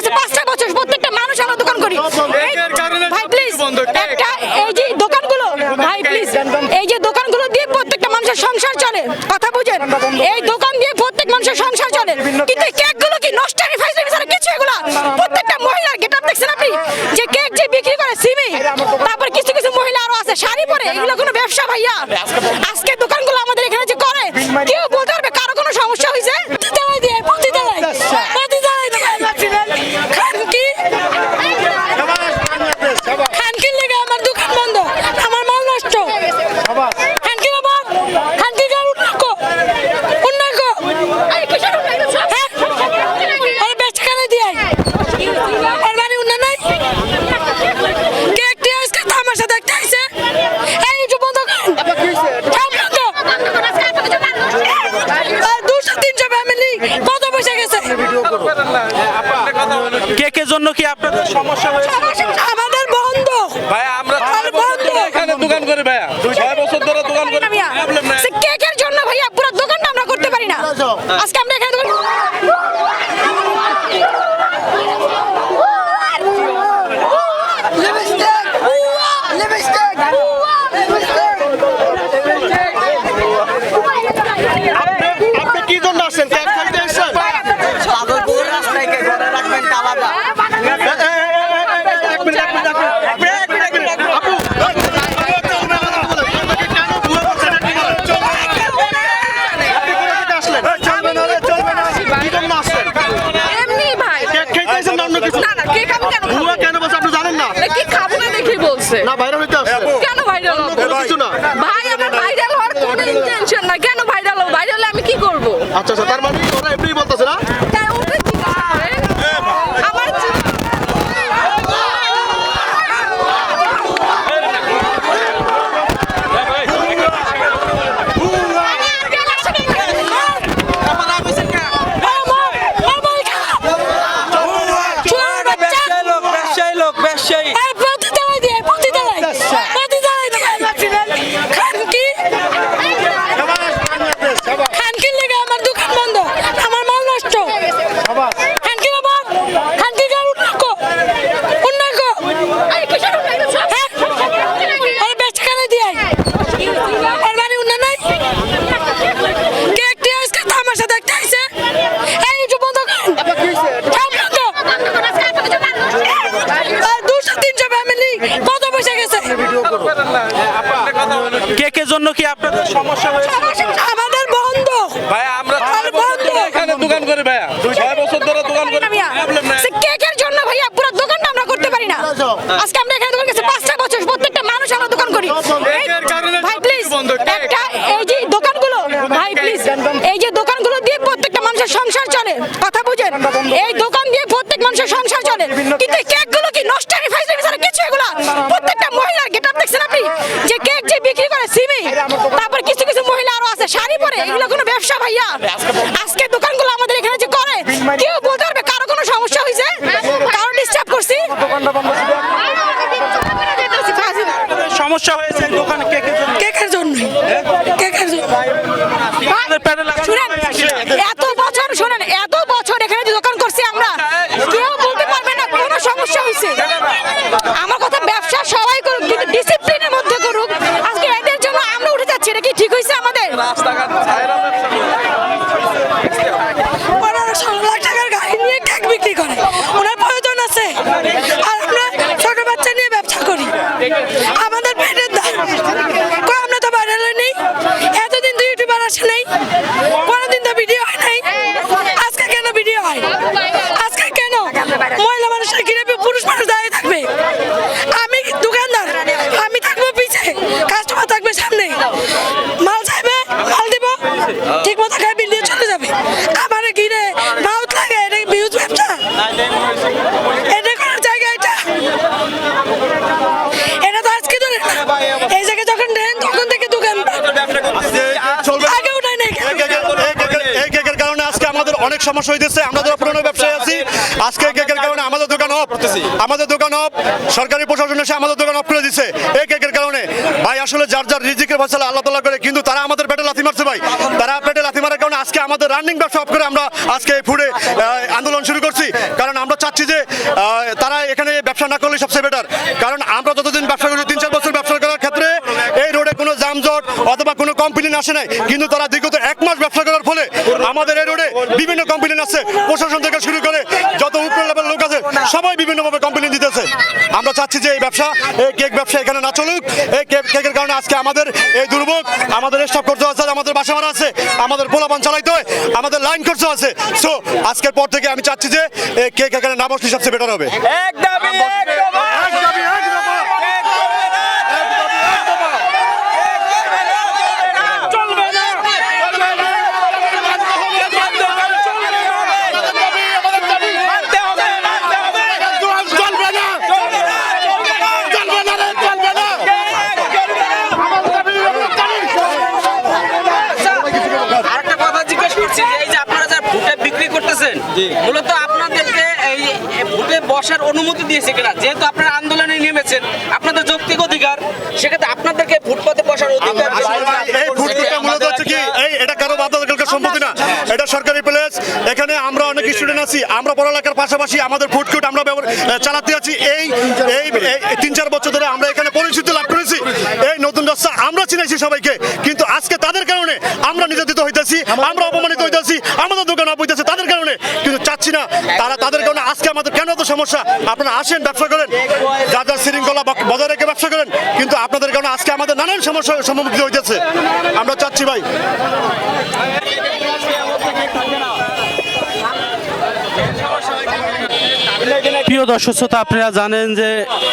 গেছে পাঁচটা বছর প্রত্যেকটা মানুষ আমরা দোকান করি। ভাই প্লিজ একটা এই যে দোকানগুলো ভাই প্লিজ এই যে দোকানগুলো দিয়ে প্রত্যেকটা মানুষের সংসার চলে কথা বুঝেন? এই দোকান দিয়ে প্রত্যেক মানুষের সংসার চলে। কিন্তু কেকগুলো কি নষ্টামি ফাইজলামি ছাড়া কিছু এগুলা? প্রত্যেকটা মহিলার গেটআপ দেখছেন আপনি? যে কেক যে বিক্রি করে সিমি তারপর কিছু কিছু মহিলা আরও আছে শাড়ি পরে এগুলো কোনো ব্যবসা ভাইয়া? আজকে দোকানগুলো আমাদের এখানে যে করে কেউ বলতে পারবে কারও কোনো সমস্যা হয়েছে প্রতিতলায় দিয়ে প্রতিতলায় প্রতিতলায় দিয়ে খান কি খানকির লেগে আমার দোকান বন্ধ আমার মাল নষ্ট খানকি বাবা খানকি গার উন্নয়ন কো উন্নয়ন কো হ্যাঁ আরে বেচা কেন দিয়াই আর মানে উন্নয়ন নাই কে একটি আজকে তামাশা দেখতে আইছে এই যে বন্ধ করেন সব বন্ধ আর দুশো তিনশো ফ্যামিলি কত পয়সা গেছে কেকের জন্য কি আপনাদের সমস্যা হয়েছে। আমাদের বন্ধ। ভাই আমরা বন্ধ। এখানে দোকান করি ভাইয়া। ছয় বছর ধরে দোকান করি। প্রবলেম নাই। কেকের জন্য ভাইয়া পুরো দোকানটা আমরা করতে পারি না। আজকে আমরা এখানে দোকান আপনি কি জন্য আসছেন কেক খাইতে এসেছেন পাগলপুর রাস্তায় কে ঘরে রাখবেন তা আলাদা এক মিনিট, এক মিনিট, এক মিনিট। এক মিনিট, এক মিনিট, আপু। কেন ভুয়া বলছেন আপনি? আপনি কোথা থেকে আসলেন? কি জন্য আসছেন? এমনি ভাই কেক খাইতে এসেছেন না অন্য কিছু? না না কে খাব কেন খাব? ভুয়া কেন বলছে আপনি জানেন না? এ কি খাব না দেখি না ভাইরাল হইতে আসছেন? কেন ভাইরাল হবে? হব কিছু না? ভাই আমার ভাইরাল হওয়ার কোনো ইন্টেনশন না কেন ভাইরাল হবে? ভাইরাল আমি কি করব? আচ্ছা আচ্ছা তার মানে ওরা এমনি বলতেছে না তাই ওটা কি করে? আমার জীবন- ব্যবসায়ী লোক ব্যবসায়ী লোক ব্যবসায়ী এই প্রতিতলায় দিয়ে প্রতিতলায় প্রতিতলায় দিয়ে খানকি খানকির লেগে আমার দোকান বন্ধ আমার মাল নষ্ট খানকি বাবা খানকি গার উন্নয়ন কো উন্নয়ন কো হ্যাঁ আরে বেচা কেন দিয়াই আর মানে উন্নয়ন নাই কে একটি আজকে তামাশা দেখতে আইছে এই যে বন্ধ করেন সব বন্ধ আর দুশো তিনশো ফ্যামিলি কত পয়সা কেকের জন্য কি আপনাদের সমস্যা হয়েছে? আমাদের বন্ধ। ভাই আমরা বন্ধ। এখানে দোকান করি ভাইয়া। ছয় বছর ধরে দোকান করি প্রবলেম নাই। জন্য ভাইয়া? পুরো দোকানটা আমরা করতে পারি না। আজকে আমরা এখানে দোকান গেছে পাঁচটা বছর প্রত্যেকটা মানুষ আমরা দোকান করি। এই- ভাই প্লিজ একটা এই যে দোকানগুলো ভাই প্লিজ এই যে দোকানগুলো দিয়ে প্রত্যেকটা মানুষের সংসার চলে। কথা বুঝেন? এই দোকান দিয়ে প্রত্যেক মানুষের সংসার চলে। কিন্তু কেকগুলো কি নষ্টামি ফাইজলামি ছাড়া কিছু এগুলা প্রত্যেকটা মহিলার গেটআপ দেখছেন আপনি যে কেক যে বিক্রি করে সিমি? তারপর কিছু কিছু মহিলা আরও আছে শাড়ি পরে এগুলো কোনো ব্যবসা ভাইয়া? আজকে দোকানগুলো আমাদের এখানে যে করে কেউ বলতে পারবে কারও কোনো সমস্যা হয়েছে? কারও ডিস্টার্ব করছি? সমস্যা হয়েছে দোকানে কেকের জন্য? কেকের জন্য কেকের জন্য। শুনেন এত বছর শুনেন এত বছর এখানে যে দোকান করছি আমরা কেউ বলতে পারবে না কোনো সমস্যা হয়েছে আমার কথা ব্যবসা সবাই করুক কিন্তু ডিসিপ্লিনের মধ্যে করুক আজকে এদের জন্য আমরা উঠে যাচ্ছি এটা কি ঠিক হয়েছে আমাদের রাস্তাঘাট ছায়রা ব্যবসা ওনারা ষোলো লাখ টাকার গাড়ি নিয়ে কেক বিক্রি করে ওনার প্রয়োজন আছে আর আমরা ছোট বাচ্চা নিয়ে ব্যবসা করি আমাদের পেটের দাম কই আমরা তো বাইরে নেই এতদিন তো ইউটিউবার আসে নাই কোনোদিন তো ভিডিও হয় নাই আজকে কেন ভিডিও হয় আজকে কেন মহিলা মানুষের কিনে পুরুষ মানুষ দাঁড়িয়ে থাকবে আমি দোকানদার আমি থাকব পিছে কাস্টমার থাকবে সামনে মাল চাইবে মাল দিব ঠিক মতো খাই বিল দিয়ে চলে যাবে আমার কিনে মাউথ লাগে এটা বিউজ ব্যবসা এটা করার জায়গা এটা এটা তো আজকে ধরে না। এই জায়গায় যখন নেন তখন থেকে দোকান আগে উঠায় নাই এই কেকের- এই কেকের- এই কেকের কারণে আজকে আমাদের অনেক সমস্যা হইতেছে, আমরা যারা পুরনো ব্যবসায়ী আছি, আজকে কেকের কারণে আমাদের দোকান অফ আমাদের দোকান অফ সরকারি প্রশাসন এসে আমাদের দোকান অফ করে দিচ্ছে এই কেকের কারণে। ভাই, আসলে যার যার রিজিকের ফসলা আল্লাহ তাল্লাহ করে, কিন্তু তারা আমাদের পেটে লাথি মারছে ভাই। তারা পেটে লাথি মারার কারণে আজকে আমাদের রানিং ব্যবসা অফ করে আমরা আজকে ফুডে আন্দোলন শুরু করছি। কারণ আমরা চাচ্ছি যে তারা এখানে ব্যবসা না করলে সবচেয়ে বেটার কারণ আমরা যতদিন ব্যবসা করি অথবা কোনো কমপ্লেন আসে নাই, কিন্তু তারা বিগত এক মাস ব্যবসা করার ফলে আমাদের এই রোডে বিভিন্ন কমপ্লেন আসছে প্রশাসন থেকে শুরু করে যত উপর লেভেল লোক আছে, সবাই বিভিন্নভাবে কমপ্লেন দিতেছে। আমরা চাচ্ছি যে এই ব্যবসা, এই কেক ব্যবসা এখানে না চলুক, এই কেক কেকের কারণে আজকে আমাদের এই দুর্ভোগ, আমাদের স্টপ করতে আছে আমাদের বাসা ভাড়া আছে, আমাদের পোলাপান চালাইতে হয়, আমাদের লাইন খরচ আছে। সো আজকের পর থেকে আমি চাচ্ছি যে এই কেক এখানে না বসলে সবচেয়ে বেটার হবে। আরেকটা কথা জিজ্ঞেস করছি যে এই যে আপনারা যারা ভুটে বিক্রি করতেছেন মূলত আপনাদেরকে এই ভুটে বসার অনুমতি দিয়েছে কিনা? যেহেতু আপনারা আন্দোলনে নেমেছেন আপনাদের যৌক্তিক অধিকার সেক্ষেত্রে আপনাদেরকে ফুটপাতে বসার অধিকার মূলত হচ্ছে কি? এই এটা কারও বাধ্যতামূলক সম্পত্তি না। এটা সরকারি প্লেস এখানে আমরা অনেক স্টুডেন্ট আছি আমরা পড়ালেখার পাশাপাশি আমাদের ফুডকোর্ট আমরা ব্যবহার চালাতে আছি। এই এই তিন চার বছর ধরে আমরা এখানে পরিচিতি লাভ করেছি। এই নতুন রাস্তা আমরা চিনাইছি সবাইকে কিন্তু আজকে তাদের কারণে আমরা নির্যাতিত হইতেছি আমরা অপমানিত হইতেছি আমাদের দোকান তাদের কারণে, কিন্তু চাচ্ছি না। তারা তাদের কারণে আজকে আমাদের কেন এত সমস্যা? আপনারা আসেন, ব্যবসা করেন। যার শৃঙ্খলা বজায় রেখে ব্যবসা করেন। কিন্তু আপনাদের কারণে আজকে আমাদের নানান সমস্যা সম্মুখীন হইতেছে আমরা চাচ্ছি ভাই। প্রিয় দর্শক শ্রোতা, আপনারা জানেন যে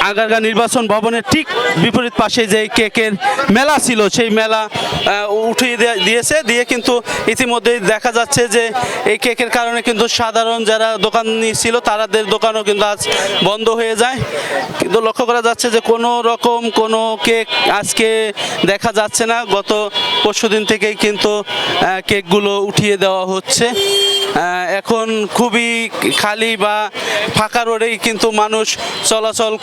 আগারগা নির্বাচন ভবনের ঠিক বিপরীত পাশে যে কেকের মেলা ছিল, সেই মেলা উঠিয়ে দিয়েছে। দিয়ে কিন্তু ইতিমধ্যেই দেখা যাচ্ছে যে এই কেকের কারণে কিন্তু সাধারণ যারা দোকানি ছিল তাদের দোকানও কিন্তু আজ বন্ধ হয়ে যায়। কিন্তু লক্ষ্য করা যাচ্ছে যে কোনো রকম কোনো কেক আজকে দেখা যাচ্ছে না। গত পরশুদিন থেকেই কিন্তু কেকগুলো উঠিয়ে দেওয়া হচ্ছে। এখন খুবই খালি বা ফাঁকা রোডেই কিন্তু মানুষ চলাচল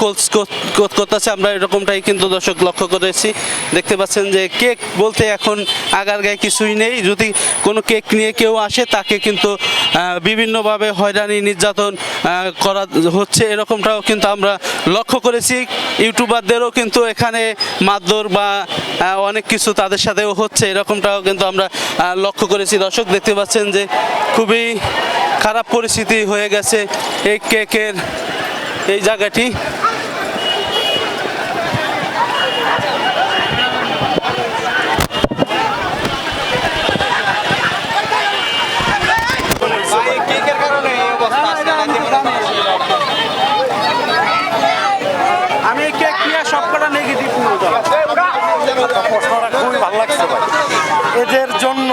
করতেছে। আমরা এরকমটাই কিন্তু দর্শক লক্ষ্য করেছি। দেখতে পাচ্ছেন যে কেক বলতে এখন আগার গায়ে কিছুই নেই। যদি কোনো কেক নিয়ে কেউ আসে, তাকে কিন্তু বিভিন্নভাবে হয়রানি, নির্যাতন করা হচ্ছে। এরকমটাও কিন্তু আমরা লক্ষ্য করেছি। ইউটিউবারদেরও কিন্তু এখানে মারধর বা অনেক কিছু তাদের সাথেও হচ্ছে। এরকমটাও কিন্তু আমরা লক্ষ্য করেছি। দর্শক দেখতে পাচ্ছেন যে খুবই খারাপ পরিস্থিতি হয়ে গেছে এই কেকের এই জায়গাটি আমি এই কেক নিয়ে সবকটা নেগেটিভ খুবই ভালো লাগছে এদের জন্য